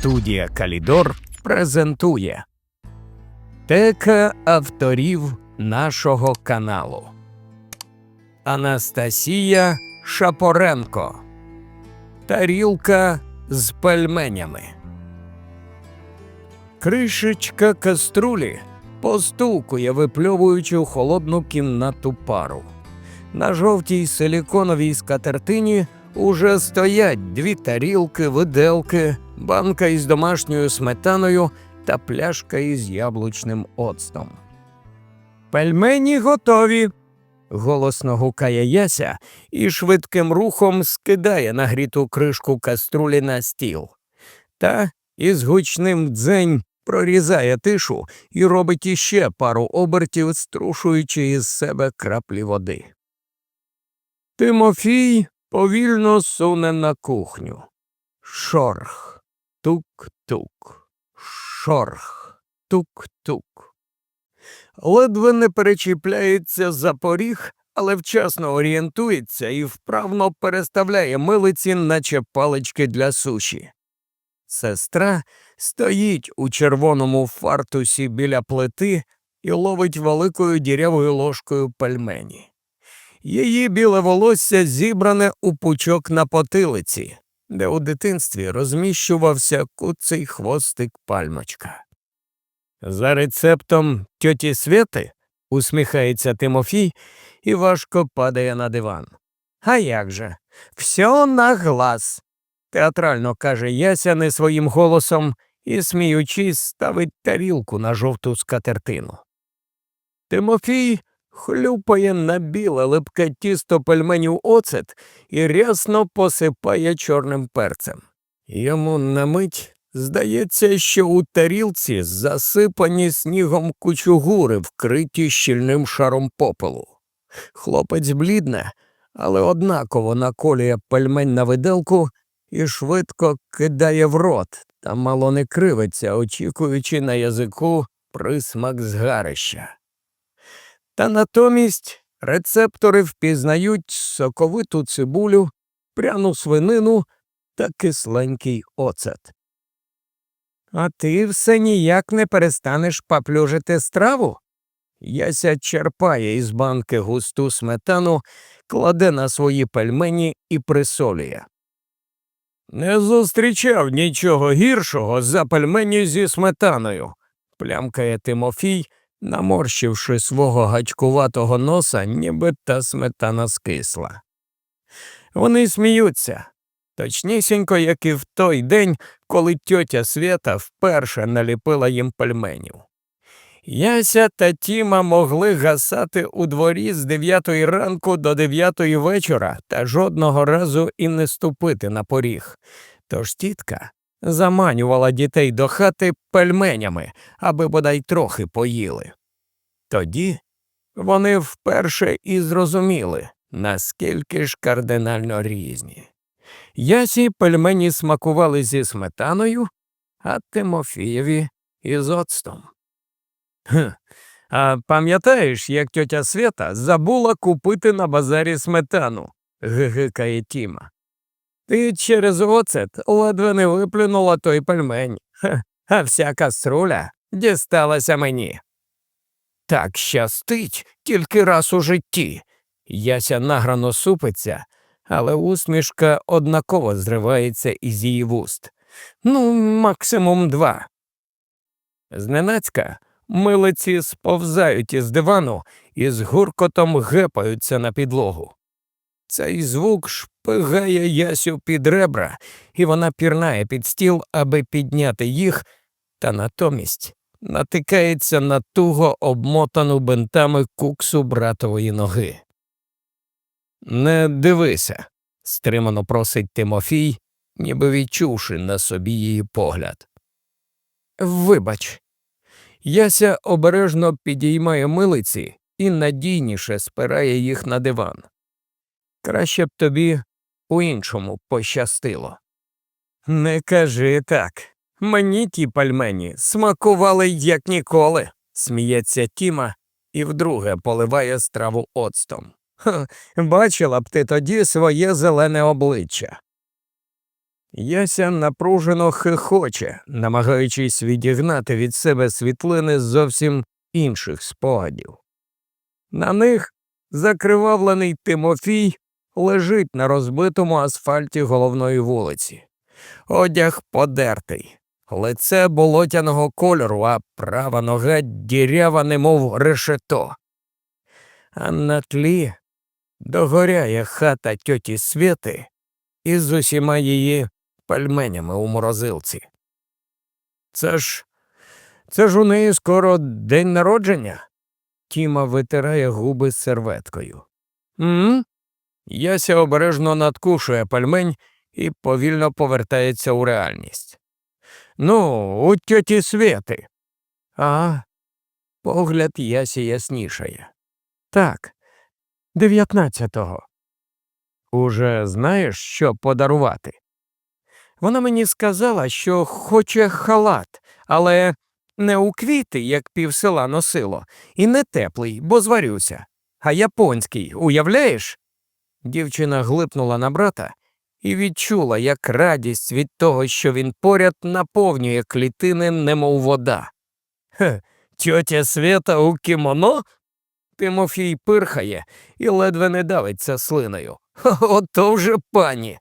Студія Калідор презентує Тека авторів нашого каналу Анастасія Шапоренко Тарілка з пельменями. Кришечка каструлі постукує, випльовуючи у холодну кімнату пару. На жовтій силіконовій скатертині уже стоять дві тарілки, виделки, банка із домашньою сметаною та пляшка із яблучним оцтом. Пельмені готові. голосно гукає Яся і швидким рухом скидає нагріту кришку каструлі на стіл. Та із гучним дзень прорізає тишу і робить іще пару обертів, струшуючи із себе краплі води. Тимофій повільно суне на кухню. Шорх, тук-тук, шорх, тук-тук. Ледве не перечіпляється за поріг, але вчасно орієнтується і вправно переставляє милиці, наче палички для суші. Сестра стоїть у червоному фартусі біля плити і ловить великою дірявою ложкою пельмені. Її біле волосся зібране у пучок на потилиці, де у дитинстві розміщувався куций хвостик пальмочка. За рецептом тьоті Свєти усміхається Тимофій і важко падає на диван. А як же? Все на глаз. театрально каже Яся не своїм голосом і, сміючись, ставить тарілку на жовту скатертину. Тимофій хлюпає на біле липке тісто пельменів оцет і рясно посипає чорним перцем. Йому на мить здається, що у тарілці засипані снігом кучугури, вкриті щільним шаром попелу. Хлопець блідне, але однаково наколює пельмень на виделку і швидко кидає в рот та мало не кривиться, очікуючи на язику присмак згарища. Та натомість рецептори впізнають соковиту цибулю, пряну свинину та кисленький оцет. А ти все ніяк не перестанеш поплюжити страву? Яся черпає із банки густу сметану, кладе на свої пельмені і присолює. Не зустрічав нічого гіршого за пельмені зі сметаною, плямкає Тимофій, наморщивши свого гачкуватого носа, ніби та сметана скисла. Вони сміються, точнісінько, як і в той день, коли тьотя Свята вперше наліпила їм пельменів. Яся та Тіма могли гасати у дворі з дев'ятої ранку до дев'ятої вечора та жодного разу і не ступити на поріг. Тож тітка заманювала дітей до хати пельменями, аби бодай трохи поїли. Тоді вони вперше і зрозуміли, наскільки ж кардинально різні. Ясі пельмені смакували зі сметаною, а Тимофієві із оцтом. А пам'ятаєш, як тьотя Свята забула купити на базарі сметану? гигикає Тіма. Ти через оцет ледве не виплюнула той пельмень, Ха, а вся каструля дісталася мені. Так щастить тільки раз у житті. Яся награно супиться, але усмішка однаково зривається із її вуст. Ну, максимум два. Зненацька милиці сповзають із дивану і з гуркотом гепаються на підлогу. Цей звук шпигає Ясю під ребра, і вона пірнає під стіл, аби підняти їх, та натомість натикається на туго обмотану бинтами куксу братової ноги. Не дивися, стримано просить Тимофій, ніби відчувши на собі її погляд. Вибач. Яся обережно підіймає милиці і надійніше спирає їх на диван. Краще б тобі у іншому пощастило. Не кажи так. Мені ті пальмені смакували як ніколи, сміється Тіма і вдруге поливає страву оцтом. Ха, бачила б ти тоді своє зелене обличчя. Яся напружено хихоче, намагаючись відігнати від себе світлини зовсім інших спогадів. На них закривавлений Тимофій лежить на розбитому асфальті головної вулиці. Одяг подертий, лице болотяного кольору, а права нога дірява, немов решето. А на тлі догоряє хата тьоті Свєти із усіма її пельменями у морозилці. Це ж це ж у неї скоро день народження. Тіма витирає губи серветкою. М? Яся обережно надкушує пельмень і повільно повертається у реальність. Ну, у тьоті Свєти. А, погляд Ясі яснішає. Так, дев'ятнадцятого. Уже знаєш, що подарувати? Вона мені сказала, що хоче халат, але не у квіти, як півсела носило, і не теплий, бо зварюся, а японський, уявляєш? Дівчина глипнула на брата і відчула, як радість від того, що він поряд наповнює клітини, немов вода. Хе, тьотя Свята у кімоно? Тимофій пирхає і ледве не давиться слиною. Ото вже пані.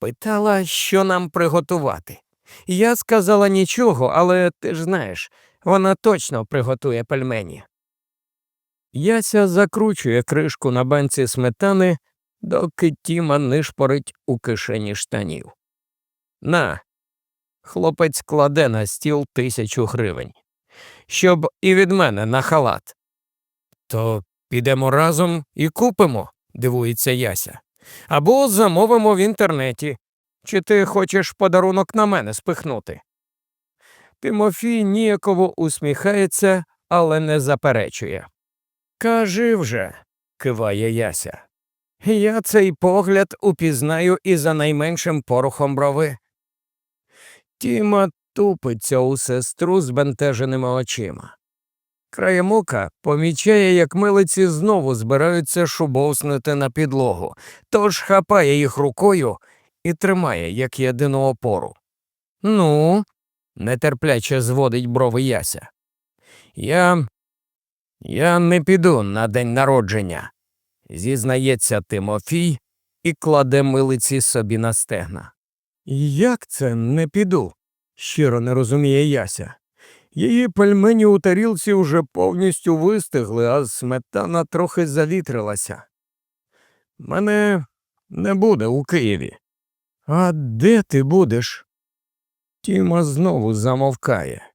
Питала, що нам приготувати. Я сказала нічого, але ти ж знаєш, вона точно приготує пельмені. Яся закручує кришку на банці сметани, доки Тіма нишпорить у кишені штанів. На, хлопець кладе на стіл тисячу гривень. Щоб і від мене на халат. То підемо разом і купимо, дивується Яся. Або замовимо в інтернеті. Чи ти хочеш подарунок на мене спихнути? Тимофій ніяково усміхається, але не заперечує. Кажи вже, киває Яся. Я цей погляд упізнаю і за найменшим порохом брови. Тіма тупиться у сестру з бентеженими очима. Краєм ока помічає, як милиці знову збираються шубовснути на підлогу, тож хапає їх рукою і тримає, як єдину опору. Ну, нетерпляче зводить брови Яся. Я. Я не піду на день народження, зізнається Тимофій і кладе милиці собі на стегна. Як це не піду? щиро не розуміє Яся. Її пельмені у тарілці вже повністю вистигли, а сметана трохи завітрилася. Мене не буде у Києві. А де ти будеш? Тіма знову замовкає.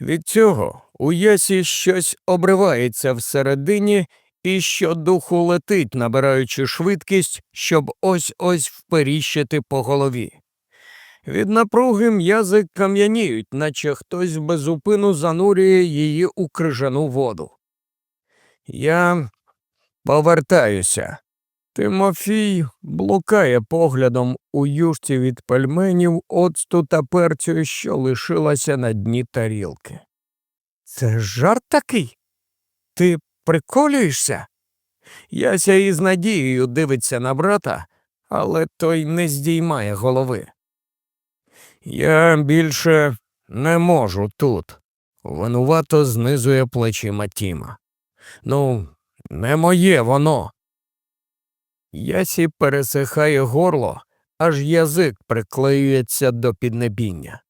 Від цього у Ясі щось обривається всередині і щодуху летить, набираючи швидкість, щоб ось ось вперіщити по голові. Від напруги м'язи кам'яніють, наче хтось безупину занурює її у крижану воду. Я повертаюся. Тимофій блукає поглядом у юшці від пельменів оцту та перцю, що лишилася на дні тарілки. Це жарт такий? Ти приколюєшся? Яся із надією дивиться на брата, але той не здіймає голови. Я більше не можу тут. Винувато знизує плечима Тіма. Ну, не моє воно. Ясі пересихає горло, аж язик приклеюється до піднебіння.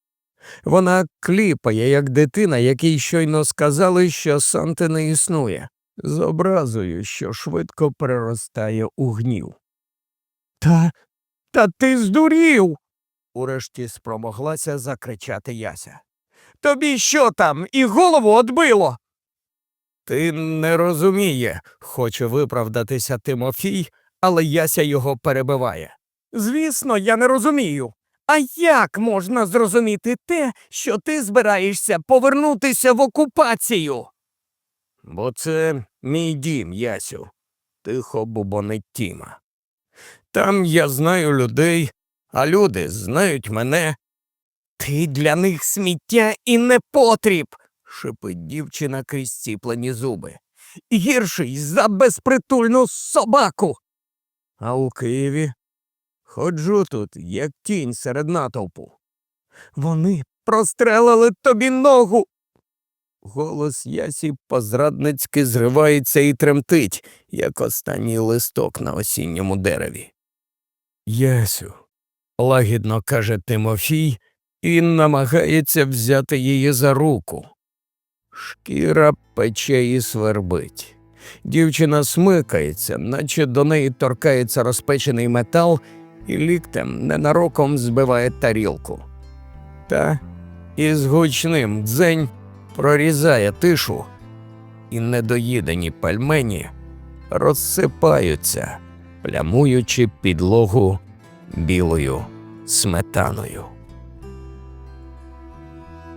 Вона кліпає, як дитина, якій щойно сказали, що Санти не існує, з образою, що швидко переростає у гнів. Та та ти здурів. урешті спромоглася закричати Яся. Тобі що там, і голову отбило? Ти не розуміє, хоче виправдатися Тимофій, але Яся його перебиває. Звісно, я не розумію. А як можна зрозуміти те, що ти збираєшся повернутися в окупацію? Бо це мій дім, Ясю, тихо бубонить Тіма. Там я знаю людей, а люди знають мене. Ти для них сміття і непотріб, шипить дівчина крізь ціплені зуби. Гірший за безпритульну собаку. А у Києві Ходжу тут, як тінь серед натовпу. Вони прострелили тобі ногу. Голос Ясі позрадницьки зривається і тремтить, як останній листок на осінньому дереві. Ясю, лагідно каже Тимофій, і намагається взяти її за руку. Шкіра пече і свербить. Дівчина смикається, наче до неї торкається розпечений метал, і ліктем ненароком збиває тарілку. Та із гучним дзень прорізає тишу, і недоїдені пельмені розсипаються, плямуючи підлогу білою сметаною.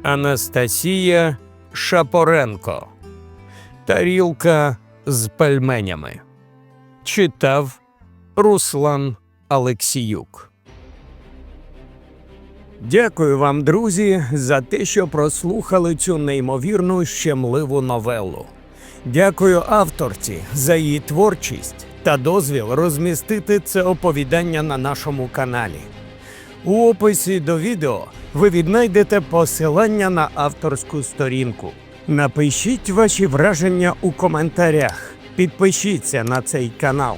Анастасія Шапоренко. Тарілка з пельменями. Читав Руслан Алексіюк. Дякую вам, друзі, за те, що прослухали цю неймовірну щемливу новелу. Дякую авторці за її творчість та дозвіл розмістити це оповідання на нашому каналі. У описі до відео ви віднайдете посилання на авторську сторінку. Напишіть ваші враження у коментарях, підпишіться на цей канал,